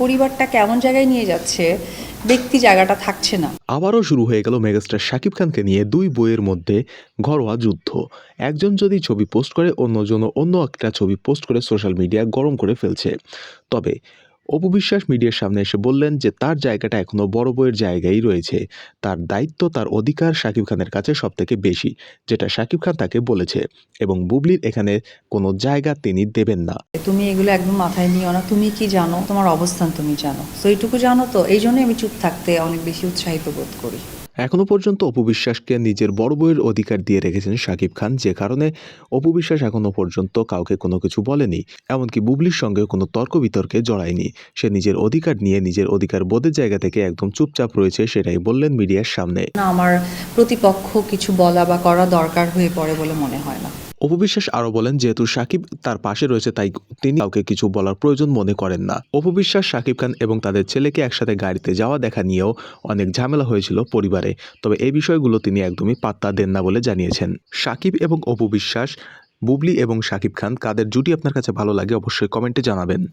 পরিবারটা কেমন জায়গায় নিয়ে যাচ্ছে, ব্যক্তি জায়গাটা থাকছে না। আবারও শুরু হয়ে গেল মেগাস্টার শাকিব খানকে নিয়ে দুই বইয়ের মধ্যে ঘরোয়া যুদ্ধ। একজন যদি ছবি পোস্ট করে অন্যজন অন্য একটা ছবি পোস্ট করে সোশ্যাল মিডিয়া গরম করে ফেলছে। তবে অপু বিশ্বাস মিডিয়ার সামনে এসে বললেন যে তার জায়গাটা এখনও বড় বইয়ের জায়গায় রয়েছে। তার দায়িত্ব তার অধিকার শাকিব খানের কাছে সব থেকে বেশি, যেটা শাকিব খান তাকে বলেছে এবং বুবলির এখানে কোনো জায়গা তিনি দেবেন না। তুমি এগুলো একদম মাথায় নিও না, তুমি কি জানো? তোমার অবস্থান তুমি জানো। তো এইটুকু জানো তো? এই জন্যই আমি চুপ থাকতে অনেক বেশি উৎসাহিত বোধ করি। এখনও পর্যন্ত অপু বিশ্বাসকে নিজের বড় বইয়ের অধিকার দিয়ে রেখেছেন শাকিব খান, যে কারণে অপু বিশ্বাস এখনও পর্যন্ত কাউকে কোনো কিছু বলেনি। এমনকি বুবলির সঙ্গে কোনো তর্ক বিতর্কে জড়ায়নি। সে নিজের অধিকার নিয়ে নিজের অধিকার বোধের জায়গা থেকে একদম চুপচাপ রয়েছে সেটাই বললেন মিডিয়ার সামনে। আমার প্রতিপক্ষ কিছু বলা বা করা দরকার হয়ে পড়ে বলে মনে হয় না। অপু বিশ্বাস আরও বলেন, যেহেতু সাকিব তার পাশে রয়েছে, তাই তিনি কাউকে কিছু বলার প্রয়োজন মনে করেন না। অপবিশ্বাস, সাকিব খান এবং তাদের ছেলেকে একসাথে গাড়িতে যাওয়া দেখা নিয়েও অনেক ঝামেলা হয়েছিল পরিবারে। তবে এই বিষয়গুলো তিনি একদমই পাত্তা দেন না বলে জানিয়েছেন। সাকিব এবং অপবিশ্বাস, বুবলি এবং সাকিব খান, কাদের জুটি আপনার কাছে ভালো লাগে অবশ্যই কমেন্টে জানাবেন।